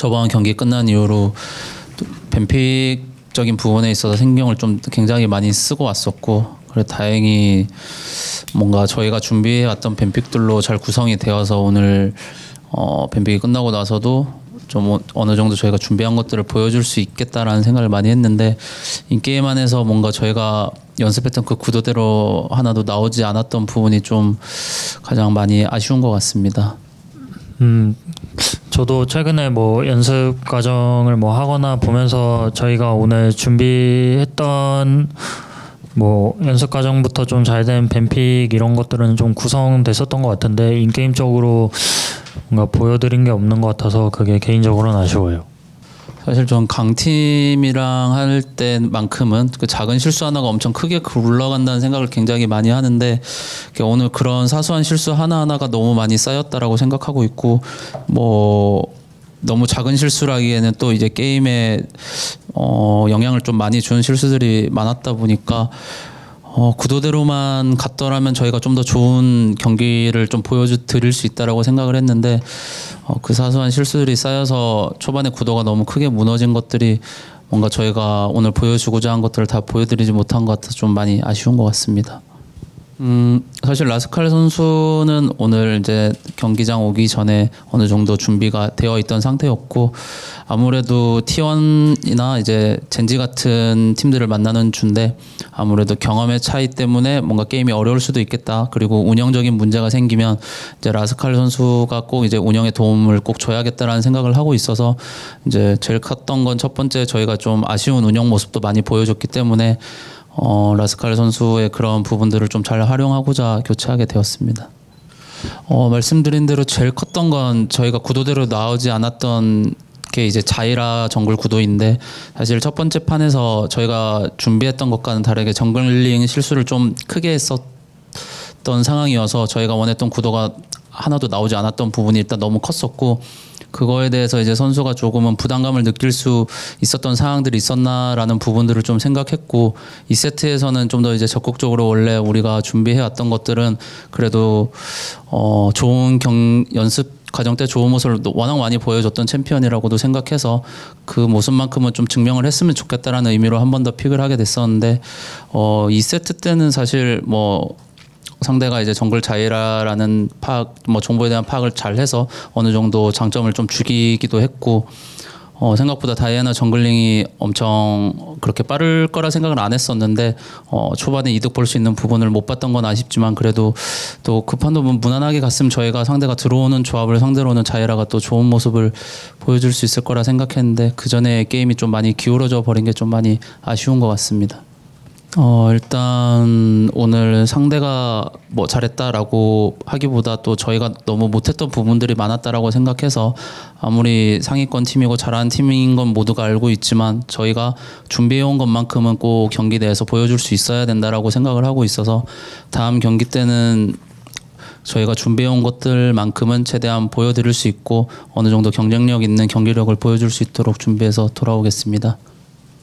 저번 경기 끝난 이후로 또 뱀픽적인 부분에 있어서 신경을 좀 굉장히 많이 쓰고 왔었고 그래 다행히 뭔가 저희가 준비해 왔던 뱀픽들로 잘 구성이 되어서 오늘 어 뱀픽이 끝나고 나서도 좀 어- 어느 정도 저희가 준비한 것들을 보여줄 수 있겠다라는 생각을 많이 했는데 인게임 안에서 뭔가 저희가 연습했던 그 구도대로 하나도 나오지 않았던 부분이 좀 가장 많이 아쉬운 것 같습니다. 음, 저도 최근에 뭐 연습 과정을 뭐 하거나 보면서 저희가 오늘 준비했던 뭐 연습 과정부터 좀 잘 된 뱀픽 이런 것들은 좀 구성됐었던 것 같은데 인게임적으로 뭔가 보여드린 게 없는 것 같아서 그게 개인적으로는 아쉬워요. 사실 전 강팀이랑 할 때만큼은 그 작은 실수 하나가 엄청 크게 굴러간다는 생각을 굉장히 많이 하는데 오늘 그런 사소한 실수 하나 하나가 너무 많이 쌓였다라고 생각하고 있고 뭐 너무 작은 실수라기에는 또 이제 게임에 어 영향을 좀 많이 주는 실수들이 많았다 보니까 어, 구도대로만 갔더라면 저희가 좀 더 좋은 경기를 좀 보여드릴 수 있다라고 생각을 했는데 어, 그 사소한 실수들이 쌓여서 초반에 구도가 너무 크게 무너진 것들이 뭔가 저희가 오늘 보여주고자 한 것들을 다 보여드리지 못한 것 같아서 좀 많이 아쉬운 것 같습니다. 음, 사실 라스칼 선수는 오늘 이제 경기장 오기 전에 어느 정도 준비가 되어 있던 상태였고 아무래도 T1이나 이제 젠지 같은 팀들을 만나는 주인데 아무래도 경험의 차이 때문에 뭔가 게임이 어려울 수도 있겠다. 그리고 운영적인 문제가 생기면 이제 라스칼 선수가 꼭 이제 운영에 도움을 꼭 줘야겠다라는 생각을 하고 있어서 이제 제일 컸던 건 첫 번째 저희가 좀 아쉬운 운영 모습도 많이 보여줬기 때문에 어, 라스칼 선수의 그런 부분들을 좀 잘 활용하고자 교체하게 되었습니다. 어, 말씀드린 대로 제일 컸던 건 저희가 구도대로 나오지 않았던 게 이제 자이라 정글 구도인데 사실 첫 번째 판에서 저희가 준비했던 것과는 다르게 정글링 실수를 좀 크게 했었던 상황이어서 저희가 원했던 구도가 하나도 나오지 않았던 부분이 일단 너무 컸었고 그거에 대해서 이제 선수가 조금은 부담감을 느낄 수 있었던 상황들이 있었나라는 부분들을 좀 생각했고 이 세트에서는 좀 더 이제 적극적으로 원래 우리가 준비해 왔던 것들은 그래도 어 좋은 경 연습 과정 때 좋은 모습을 워낙 많이 보여줬던 챔피언이라고도 생각해서 그 모습만큼은 좀 증명을 했으면 좋겠다라는 의미로 한 번 더 픽을 하게 됐었는데 어 2세트 때는 사실 뭐 상대가 이제 정글 자이라라는 파악, 뭐 정보에 대한 파악을 잘 해서 어느 정도 장점을 좀 죽이기도 했고, 어, 생각보다 다이애나 정글링이 엄청 그렇게 빠를 거라 생각을 안 했었는데, 어, 초반에 이득 볼 수 있는 부분을 못 봤던 건 아쉽지만, 그래도 또 급한 부분 무난하게 갔으면 저희가 상대가 들어오는 조합을 상대로는 자이라가 또 좋은 모습을 보여줄 수 있을 거라 생각했는데, 그 전에 게임이 좀 많이 기울어져 버린 게 좀 많이 아쉬운 것 같습니다. 어, 일단 오늘 상대가 뭐 잘했다라고 하기보다 또 저희가 너무 못했던 부분들이 많았다라고 생각해서 아무리 상위권 팀이고 잘하는 팀인 건 모두가 알고 있지만 저희가 준비해온 것만큼은 꼭 경기 내에서 보여줄 수 있어야 된다라고 생각을 하고 있어서 다음 경기 때는 저희가 준비해온 것들만큼은 최대한 보여드릴 수 있고 어느 정도 경쟁력 있는 경기력을 보여줄 수 있도록 준비해서 돌아오겠습니다.